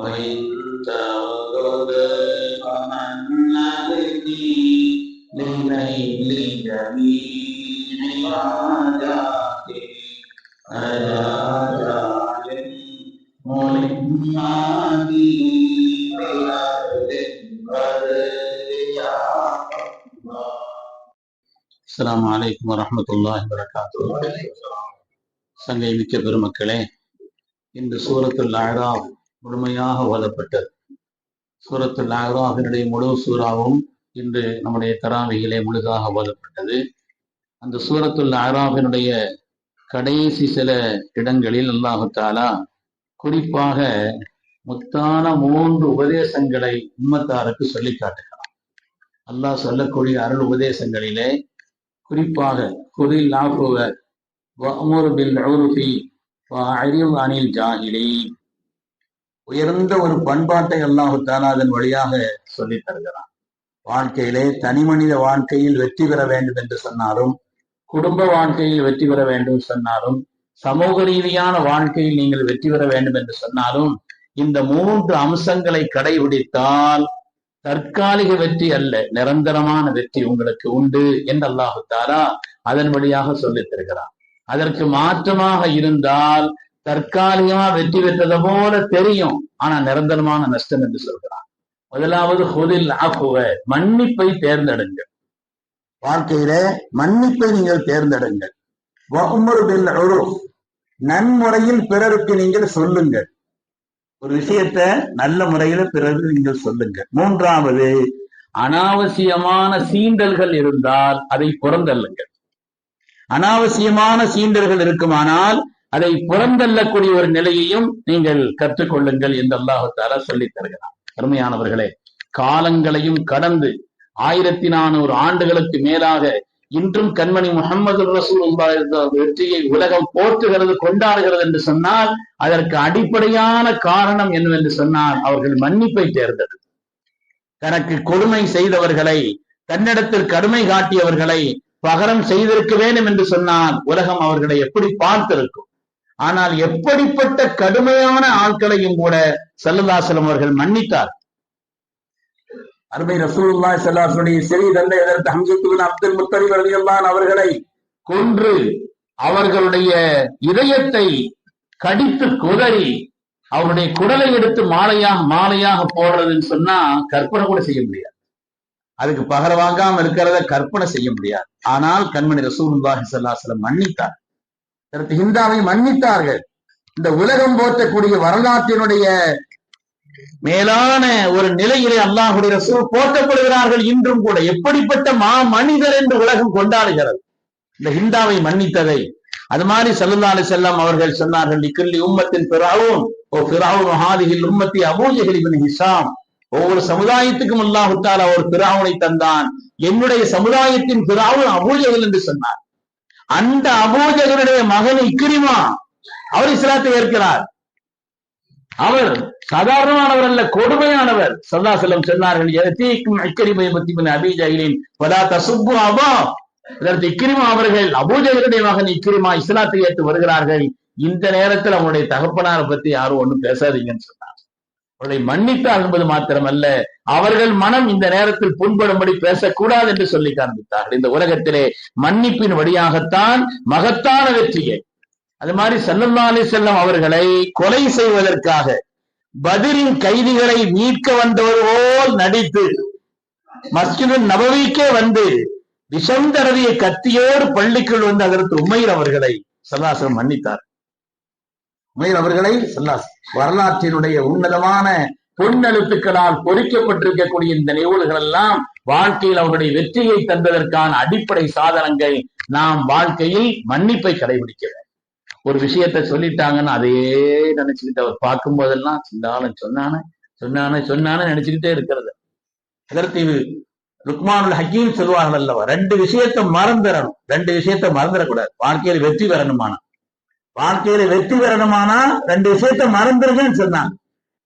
وإن تغضب فمن نبني لنيل جميع حاجاتي ألا جعل ملماتي بأرض بدر يا الله السلام عليكم ورحمة الله وبركاته சங்கை மிக்க பெருமக்களே இந்த சூரத்துல் அஹ்ராப் முழுமையாக ஓதப்பட்டது. சூரத்து நாகரும் அதனுடைய முழு சூறாவும் இன்று நம்முடைய தராவிகளே முழுதாக ஓதப்பட்டது. அந்த சூரத்துல் அஹ்ராபினுடைய கடைசி சில இடங்களில் அல்லாஹு தாலா குறிப்பாக முத்தான மூன்று உபதேசங்களை உம்மத்தாருக்கு சொல்லி காட்டுகிறார் அல்லாஹ் சொல்லக்கூடிய அருள் உபதேசங்களிலே குறிப்பாக குரில் ஆகுவ அனில் ஜாகிலி உயர்ந்த ஒரு பண்பாட்டை அல்லாஹு தாலா அதன் வழியாக சொல்லித் தருகிறான். வாழ்க்கையிலே தனி மனித வாழ்க்கையில் வெற்றி பெற வேண்டும் என்று சொன்னாலும் குடும்ப வாழ்க்கையில் வெற்றி பெற வேண்டும் சொன்னாலும் சமூக ரீதியான வாழ்க்கையில் நீங்கள் வெற்றி பெற வேண்டும் என்று சொன்னாலும் இந்த மூன்று அம்சங்களை கடைபிடித்தால் தற்காலிக வெற்றி அல்ல நிரந்தரமான வெற்றி உங்களுக்கு உண்டு என்று அல்லாஹு தாரா அதன் வழியாக சொல்லித் தருகிறான். அதற்கு மாற்றமாக இருந்தால் தற்காலிகமா வெற்றி பெற்றதை போல தெரியும். ஆனா நிரந்தரமான நஷ்டம் என்று சொல்கிறான் முதலாவது ஹுதில் ஆகுவ மன்னிப்பை தேர்ந்தெடுங்கள். வாழ்க்கையில மன்னிப்பை நீங்கள் தேர்ந்தெடுங்கள். நன்முறையில் பிறருக்கு நீங்கள் சொல்லுங்கள். ஒரு விஷயத்த நல்ல முறையில பிறருக்கு நீங்கள் சொல்லுங்கள். மூன்றாவது அனாவசியமான சீண்டல்கள் இருந்தால் அதை புறந்தள்ளுங்கள். அனாவசியமான சீண்டல்கள் இருக்குமானால் அதை புறந்தள்ளக்கூடிய ஒரு நிலையையும் நீங்கள் கற்றுக்கொள்ளுங்கள் என்று அல்லாஹு தாலா தருகிறார் அருமையானவர்களே காலங்களையும் கடந்து ஆயிரத்தி நானூறு ஆண்டுகளுக்கு மேலாக இன்றும் கண்மணி முகமது ரசூல் வெற்றியை உலகம் போற்றுகிறது கொண்டாடுகிறது என்று சொன்னால் அதற்கு அடிப்படையான காரணம் என்னவென்று சொன்னால் அவர்கள் மன்னிப்பை தேர்ந்தது தனக்கு கொடுமை செய்தவர்களை தன்னிடத்தில் கடுமை காட்டியவர்களை பகரம் செய்திருக்க வேண்டும் என்று சொன்னால் உலகம் அவர்களை எப்படி பார்த்திருக்கும்? ஆனால் எப்படிப்பட்ட கடுமையான ஆட்களையும் கூட செல்லதாசலம் அவர்கள் மன்னித்தார். அருமை ரசூலுல்லாஹி ஸல்லல்லாஹு சிறிய தந்தை அதற்கு ஹம்சத்துபின் அப்துல் முத்தலிப் ரலியல்லாஹு அவர்களை கொன்று அவர்களுடைய இதயத்தை கடித்து குதறி அவருடைய குடலை எடுத்து மாலையாக மாலையாக போடுறதுன்னு சொன்னா கற்பனை கூட செய்ய முடியாது. அதுக்கு பகர வாங்காம இருக்கிறத கற்பனை செய்ய முடியாது. ஆனால் கண்மணி ரசூலுல்லாஹி ஸல்லல்லாஹு அலைஹி வஸல்லம் மன்னித்தார். ஹிந்தாவை மன்னித்தார்கள். இந்த உலகம் போற்றக்கூடிய வரலாற்றினுடைய மேலான ஒரு நிலையிலே அல்லாஹுடைய ரசூல் போற்றப்படுகிறார்கள் இன்றும் கூட. எப்படிப்பட்ட மா மனிதர் என்று உலகம் கொண்டாடுகிறது. இந்த ஹிந்தாவை மன்னித்ததை. அது மாதிரி சல்லுல்லாஹு செல்லம் அவர்கள் சொன்னார்கள் இக்கில்லி உம்மத்தின் பிறாவும் ஓ பிறாவும் ஹாதிகில் உம்மத்தி அபூஜஹில் ஹிசாம் ஒவ்வொரு சமுதாயத்துக்கும் அல்லாஹு தாலா ஒரு பிராவுனை தந்தான். என்னுடைய சமுதாயத்தின் பிறாவும் அபூஜகில் என்று சொன்னார். அந்த அபோஜகருடைய மகன் இக்ரிமா அவர் இஸ்லாத்தை ஏற்கிறார். அவர் சாதாரணமானவர் அல்ல கொடுமையானவர். சல்லா செல்லம் சொன்னார்கள் எதீக்கும் பத்தி இக்கிரிமா அவர்கள் அபூஜகருடைய மகன் இக்கிரிமா இஸ்லாத்தை ஏற்று வருகிறார்கள். இந்த நேரத்தில் அவனுடைய தகப்பனாரை பத்தி யாரும் ஒண்ணும் பேசாதீங்கன்னு சொன்னார். அவர்களை மன்னித்தார் என்பது மாத்திரமல்ல அவர்கள் மனம் இந்த நேரத்தில் புண்படும்படி பேசக்கூடாது என்று சொல்லி காண்பித்தார்கள். இந்த உலகத்திலே மன்னிப்பின் வழியாகத்தான் மகத்தான வெற்றியை அது மாதிரி சல்லல்லா அலி செல்லம் அவர்களை கொலை செய்வதற்காக பதிரின் கைதிகளை மீட்க வந்தவர் போல் நடித்து மஸ்ஜிது நபவிக்கே வந்து விஷம் தடவிய கத்தியோடு பள்ளிக்குள் வந்து அதற்கு உமையில் அவர்களை சல்லாசலம் மன்னித்தார் உமைர் அவர்களை வரலாற்றினுடைய உன்னதமான பொன்னெழுத்துக்களால் பொறிக்கப்பட்டிருக்கக்கூடிய இந்த நிகழ்வுகள் எல்லாம் வாழ்க்கையில் அவருடைய வெற்றியை தந்ததற்கான அடிப்படை சாதனங்கள் நாம் வாழ்க்கையில் மன்னிப்பை கடைபிடிக்க ஒரு விஷயத்த சொல்லிட்டாங்கன்னு அதையே நினைச்சுக்கிட்டு அவர் பார்க்கும் போதெல்லாம் சிந்தாலும் சொன்னானே சொன்னானே சொன்னானே நினைச்சுக்கிட்டே இருக்கிறது. அதற்கு ருக்மானுல் ஹக்கீம் சொல்வார்கள் அல்லவா? ரெண்டு விஷயத்த மறந்துடணும். ரெண்டு விஷயத்த மறந்துடக்கூடாது. வாழ்க்கையில் வெற்றி பெறணுமானா? வாழ்க்கையில வெற்றி பெறணுமானா ரெண்டு விஷயத்த மறந்துருங்கன்னு சொன்னாங்க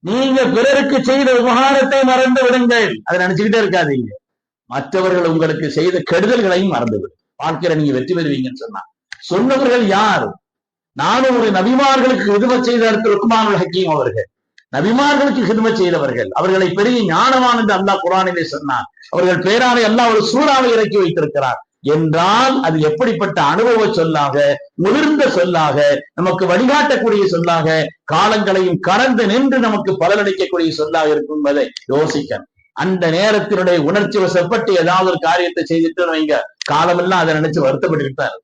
நீங்க பிறருக்கு செய்த உபகாரத்தை மறந்து விடுங்கள். அதை நினைச்சுக்கிட்டே இருக்காதீங்க. மற்றவர்கள் உங்களுக்கு செய்த கெடுதல்களையும் மறந்து விடும் வாழ்க்கையில நீங்க வெற்றி பெறுவீங்கன்னு சொன்னாங்க சொன்னவர்கள் யார்? நானும் ஒரு நபிமார்களுக்கு உதவ செய்த ருக்மானுல் ஹக்கீம் அவர்கள். நபிமார்களுக்கு ஹிதுமை செய்தவர்கள். அவர்களை பெரிய ஞானமானது அல்லாஹ் குரானிலே சொன்னார் அவர்கள் பேரானை அல்லாஹ் ஒரு சூறாவை இறக்கி வைத்திருக்கிறார். என்றால் அது எப்படிப்பட்ட அனுபவ சொல்லாக முதிர்ந்த சொல்லாக நமக்கு வழிகாட்டக்கூடிய சொல்லாக காலங்களையும் கடந்து நின்று நமக்கு பலனளிக்கக்கூடிய சொல்லாக இருக்கும் என்பதை யோசிக்கணும். அந்த நேரத்தினுடைய உணர்ச்சி வசப்பட்டு ஏதாவது ஒரு காரியத்தை செய்துட்டு வைங்க. காலமெல்லாம் அதை நினைச்சு வருத்தப்பட்டுக்கிட்டு தான்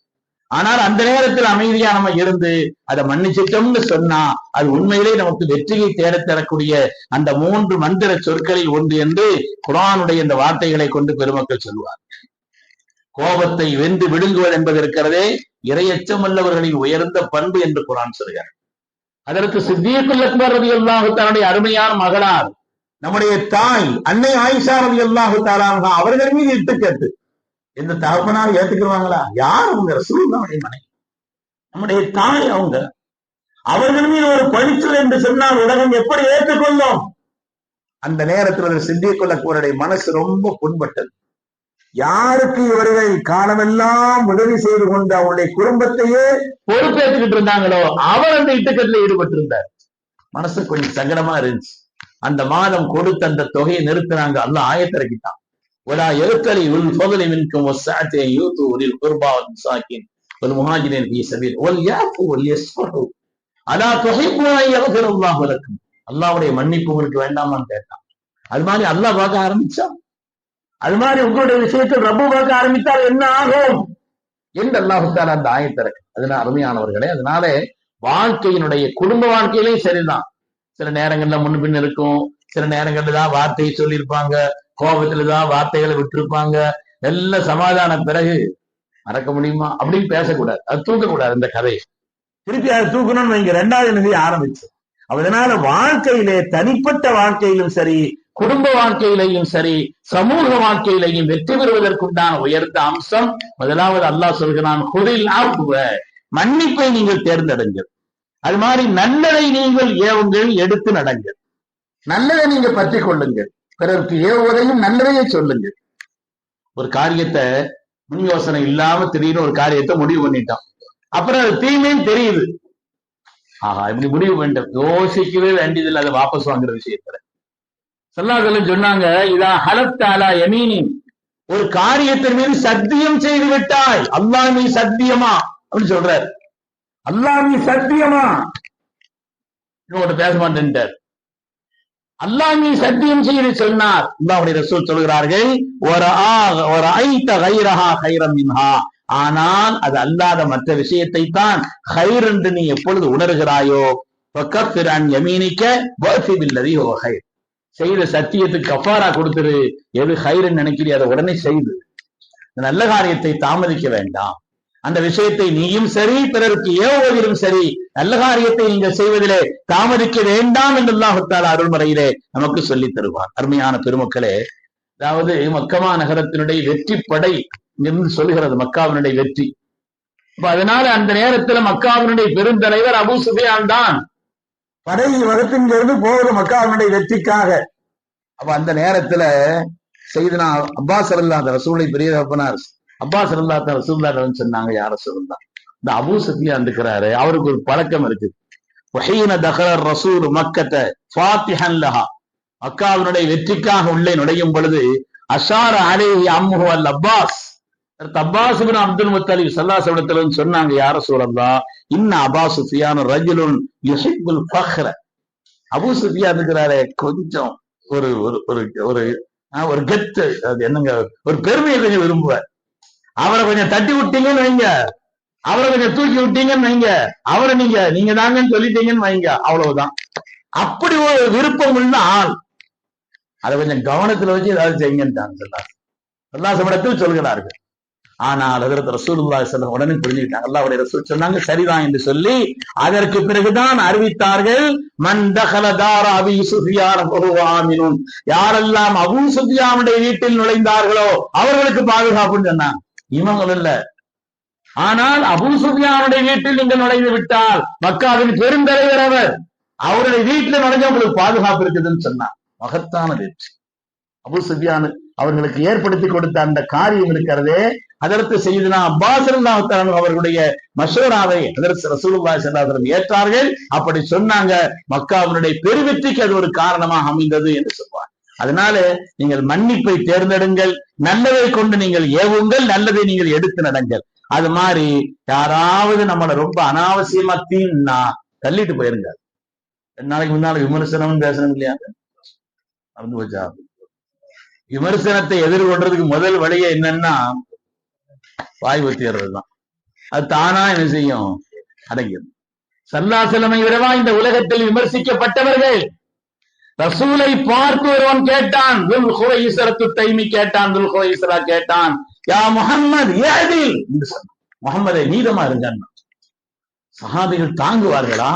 ஆனால் அந்த நேரத்தில் அமைதியா நம்ம இருந்து அதை மன்னிச்சிட்டோம்னு சொன்னா அது உண்மையிலே நமக்கு வெற்றியை தேடத் தரக்கூடிய அந்த மூன்று மந்திர சொற்களில் ஒன்று என்று குரானுடைய இந்த வார்த்தைகளை கொண்டு பெருமக்கள் சொல்வார் கோபத்தை வென்று விழுங்குவது என்பது இருக்கிறதே இரையச்சம் உயர்ந்த பண்பு என்று குரான் சொல்கிறார். அதற்கு சித்தியக்குல் அக்பர் ரவி அல்லாஹு தன்னுடைய அருமையான மகளார் நம்முடைய தாய் அன்னை ஆயிஷா ரவி அல்லாஹு தாலாக அவர்கள் மீது இட்டு கேட்டு எந்த தகப்பனால் ஏத்துக்கிறாங்களா யார் அவங்க? ரசூலுல்லாஹுடைய மனைவி. நம்முடைய தாய் அவங்க. அவர்கள் மீது ஒரு பழிச்சல் என்று சொன்னால் உலகம் எப்படி ஏற்றுக்கொள்ளும்? அந்த நேரத்தில் சித்தியக்குல் அக்பருடைய மனசு ரொம்ப புண்பட்டது. யாருக்கு இவர்கள் காலமெல்லாம் உதவி செய்து கொண்டு அவருடைய குடும்பத்தையே பொறுப்பேற்றுக்கிட்டு இருந்தாங்களோ அவர் அந்த இட்டுக்கட்டில் ஈடுபட்டிருந்தார் மனசு கொஞ்சம் சங்கடமா இருந்துச்சு அந்த மாதம் கொடுத்த அந்த தொகையை நிறுத்தினாங்க அல்ல ஆயத்திறக்கிட்டான் ولا يبتلي بالفضل منكم والسعة أن يؤتوا أولي القربى والمساكين والمهاجرين في سبيل وليعفوا وليصفحوا ألا تحبون أن يغفر الله لكم அல்லாவுடைய மன்னிப்பு உங்களுக்கு வேண்டாமான்னு கேட்டான் அது மாதிரி அல்லாஹ் பார்க்க ஆரம்பிச்சான் அது மாதிரி உங்களுடைய விஷயத்தில் ரப்பு பார்க்க ஆரம்பித்தால் என்ன ஆகும்? என்று அல்லாஹுத்தால அந்த ஆயத்திறக்கு அதனால அருமையானவர்களே அதனால வாழ்க்கையினுடைய குடும்ப வாழ்க்கையிலையும் சரிதான். சில நேரங்கள்ல முன்ன பின் இருக்கும். சில நேரங்கள்ல தான் வார்த்தையை சொல்லியிருப்பாங்க. கோபத்துல தான் வார்த்தைகளை விட்டிருப்பாங்க. எல்லாம் சமாதான பிறகு மறக்க முடியுமா? அப்படின்னு பேசக்கூடாது. அது தூக்கக்கூடாது இந்த கதையை. திருப்பி அதை தூக்கணும்னு வைங்க. ரெண்டாவது நிதி ஆரம்பிச்சு. அதனால வாழ்க்கையிலே தனிப்பட்ட வாழ்க்கையிலும் சரி குடும்ப வாழ்க்கையிலையும் சரி சமூக வாழ்க்கையிலையும் வெற்றி பெறுவதற்குண்டான உயர்ந்த அம்சம் முதலாவது அல்லாஹ் சொல்கிறான் குதில் மன்னிப்பை நீங்கள் தேர்ந்தெடுங்கள். அது மாதிரி நல்லதை நீங்கள் ஏவுங்கள் எடுத்து நடங்கள். நல்லதை நீங்க பற்றி கொள்ளுங்கள். பிறருக்கு ஏவுவதையும் நல்லதையே சொல்லுங்கள். ஒரு காரியத்தை முன் யோசனை இல்லாம திடீர்னு ஒரு காரியத்தை முடிவு பண்ணிட்டோம். அப்புறம் அது தீமையும் தெரியுது. ஆஹா இப்படி முடிவு வேண்டும் யோசிக்கவே வேண்டியதில்லை அதை வாபஸ் வாங்குற விஷயத்துல. சொல்லாதலும் சொன்னாங்க இதா ஹலத்தாலா யமீனி ஒரு காரியத்தின் மீது சத்தியம் செய்து விட்டாய். அல்லாஹ் நீ சத்தியமா? அப்படின்னு சொல்றாரு. அல்லாஹ் நீ சத்தியமா? இன்னொரு பேச மாட்டேன்ட்டார். அல்லாஹ் நீ சத்தியம் செய்து சொன்னார். அல்லாஹ்வுடைய ரசூல் சொல்கிறார்கள் ஒரு ஆ ஒரு ஐத்த கைரஹா கைரம் மின்ஹா. ஆனால் அது அல்லாத மற்ற விஷயத்தை தான் ஹைர் என்று நீ எப்பொழுது உணர்கிறாயோ? பக்கத்திரான் யமீனிக்க வசிபில்லதி ஓ ஹைர். செய்த சத்தியத்துக்கு கஃபாரா கொடுத்துரு. எது ஹைரன் நினைக்கிறீ அதை உடனே செய்து. நல்ல காரியத்தை தாமதிக்க வேண்டாம். அந்த விஷயத்தை நீயும் சரி பிறருக்கு ஏவுவதிலும் சரி நல்ல காரியத்தை நீங்கள் செய்வதிலே தாமதிக்க வேண்டாம் என்று அல்லாஹுத்தால அருள்முறையிலே நமக்கு சொல்லித் தருவார். அருமையான பெருமக்களே அதாவது மக்கமா நகரத்தினுடைய வெற்றி படை இங்கிருந்து சொல்லுகிறது மக்காவினுடைய வெற்றி. அதனால அந்த நேரத்துல மக்காவினுடைய பெருந்தலைவர் அபு சுஃபியான் தான் படை வகுப்பிலிருந்து போகுது மக்காவினுடைய வெற்றிக்காக. அப்ப அந்த நேரத்துல செய்தனா அப்பாஸ் அல்லா அந்த ரசூலை பெரிய தகப்பனார். அப்பாஸ் அல்லாத ரசூல்லா சொன்னாங்க யார சொல்லா இந்த அபு சுஃபியான் இருக்கிறாரு அவருக்கு ஒரு பழக்கம் இருக்கு. வஹீன தஹரர் ரசூல் மக்கத்தை ஃபாத்திஹன் லஹா. மக்காவினுடைய வெற்றிக்காக உள்ளே நுழையும் பொழுது அஷார அலே அம்முஹு அல் அப்பாஸ். அப்பாசுபின் அப்துல் அப்துல் சல்லாஸ் இடத்துல சொன்னாங்க யார சூழல்லா இன்ன அபா சுஃபியான் ரஜுலுன் யுசிபுல் ஃபஹ்ர. அபு சுஃபியான் இருக்கிறாரே கொஞ்சம் ஒரு ஒரு ஒரு ஒரு ஆஹ், ஒரு கெத்து அது என்னங்க ஒரு பெருமையை கொஞ்சம் விரும்புவார். அவரை கொஞ்சம் தட்டி விட்டீங்கன்னு வைங்க. அவரை கொஞ்சம் தூக்கி விட்டீங்கன்னு வைங்க. அவரை நீங்க நீங்க தாங்கன்னு சொல்லிட்டீங்கன்னு வைங்க. அவ்வளவுதான். அப்படி ஒரு விருப்பம் உள்ள ஆள். அதை கொஞ்சம் கவனத்துல வச்சு ஏதாவது செய்யுங்கன்றாங்க சொல்லார் சொல்லாசமிடத்தில் சொல்கிறார்கள். ஆனால் அதற்கு ரசூலுல்லா செல்ல உடனே புரிஞ்சுக்கிட்டாங்க. அல்லாஹ்வுடைய ரசூல் சொன்னாங்க சரிதான் என்று சொல்லி அதற்கு பிறகுதான் அறிவித்தார்கள் மன் தார அபி சுஃபியான் யாரெல்லாம் அபு சுஃபியானுடைய வீட்டில் நுழைந்தார்களோ அவர்களுக்கு பாதுகாப்புன்னு சொன்னாங்க. இவங்கள் இல்ல. ஆனால் அபு சுஃபியானுடைய வீட்டில் நீங்கள் நுழைந்து விட்டால் மக்காவின் பெருந்தலைவர் அவர். அவருடைய வீட்டில் நுழைஞ்ச உங்களுக்கு பாதுகாப்பு இருக்குதுன்னு சொன்னான். மகத்தான வெற்றி அபு சுஃபியான் அவர்களுக்கு ஏற்படுத்தி கொடுத்த அந்த காரியம் இருக்கிறதே அதற்கு செய்தனா அப்பாஸ் அவர்களுடைய மஷோராவை அதற்கு ரசூலுல்லாஹி செல்லாதரம் ஏற்றார்கள். அப்படி சொன்னாங்க. மக்காவினுடைய பெருவெற்றிக்கு அது ஒரு காரணமாக அமைந்தது என்று சொல்வார். அதனால நீங்கள் மன்னிப்பை தேர்ந்தெடுங்கள். நல்லதை கொண்டு நீங்கள் ஏவுங்கள். நல்லதை நீங்கள் எடுத்து நடங்கள். அது மாதிரி யாராவது நம்மளை ரொம்ப அனாவசியமா தீன்னா தள்ளிட்டு போயிருங்க. ரெண்டு நாளைக்கு முன்னால விமர்சனம் பேசணும் இல்லையா? மறந்து போச்சா? விமர்சனத்தை எதிர்கொள்றதுக்கு முதல் வழியே என்னன்னா வாய் ஒத்திடுறது தான் அது தானா என்ன செய்யும்? அடங்கிடும். சல்லாசலமை விடவா இந்த உலகத்தில் விமர்சிக்கப்பட்டவர்கள்? ரசூலை பார்த்து ஒருவன் கேட்டான் துல் ஹுவைசரத்து தைமி கேட்டான் துல் ஹுவைசரா கேட்டான். யா முகம்மது ஏதில் முகம்மதை நீதமா இருந்தான். சஹாபிகள் தாங்குவார்களா?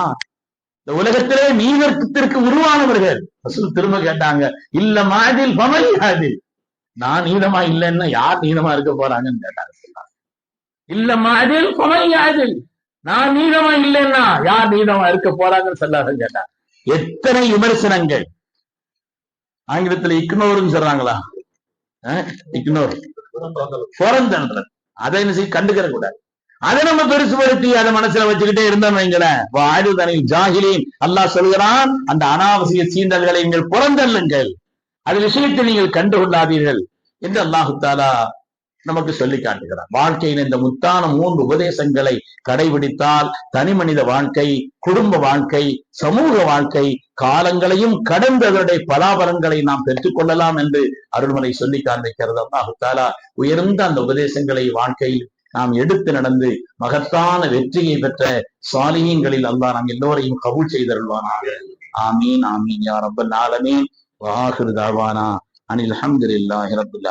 இந்த உலகத்திலே நீதத்திற்கு உருவானவர்கள். ரசூல் திரும்ப கேட்டாங்க இல்ல மாதில் பமல் அதில் நான் நீதமா இல்லைன்னா யார் நீதமா இருக்க போறாங்கன்னு கேட்டாங்க. இல்ல மாதில் பமல் அதில் நான் நீதமா இல்லைன்னா யார் நீதமா இருக்க போறாங்கன்னு சொல்லாத கேட்டார் எத்தனை விமர்சனங்கள். ஆங்கிலத்துல இக்னோர்னு சொல்றாங்களா? இக்னோர். புறந்தல்றது அதை என்ன செய்ய கண்டுக்கிற கூடாது அதை நம்ம பெருசுபடுத்தி அதை மனசுல வச்சுக்கிட்டே இருந்தோம் வைங்களேன். ஆயுதனை ஜாகிலின் அல்லாஹ் சொல்கிறான் அந்த அனாவசிய சீண்டல்களை நீங்கள் புறந்தள்ளுங்கள். அது விஷயத்தை நீங்கள் கண்டுகொள்ளாதீர்கள் என்று அல்லாஹு தாலா நமக்கு சொல்லி காட்டுகிறார் வாழ்க்கையின் இந்த முத்தான மூன்று உபதேசங்களை கடைபிடித்தால் தனி மனித வாழ்க்கை குடும்ப வாழ்க்கை சமூக வாழ்க்கை காலங்களையும் கடந்தவருடைய பலாபரங்களை நாம் பெற்றுக்கொள்ளலாம் என்று அருள்மனை சொல்லி காண்பிக்கிறது. அல்லாஹு தாலா உயர்ந்த அந்த உபதேசங்களை வாழ்க்கையில் நாம் எடுத்து நடந்து மகத்தான வெற்றியை பெற்ற சாலியங்களில் அல்லா நாம் எல்லோரையும் கபூல் செய்தருள்வானாக. ஆமீன் ஆமீன் யா ரப்பல் ஆலமீன். வாஹிரு தாவானா. அனில் அல்ஹம்துலில்லாஹி ரப்பில்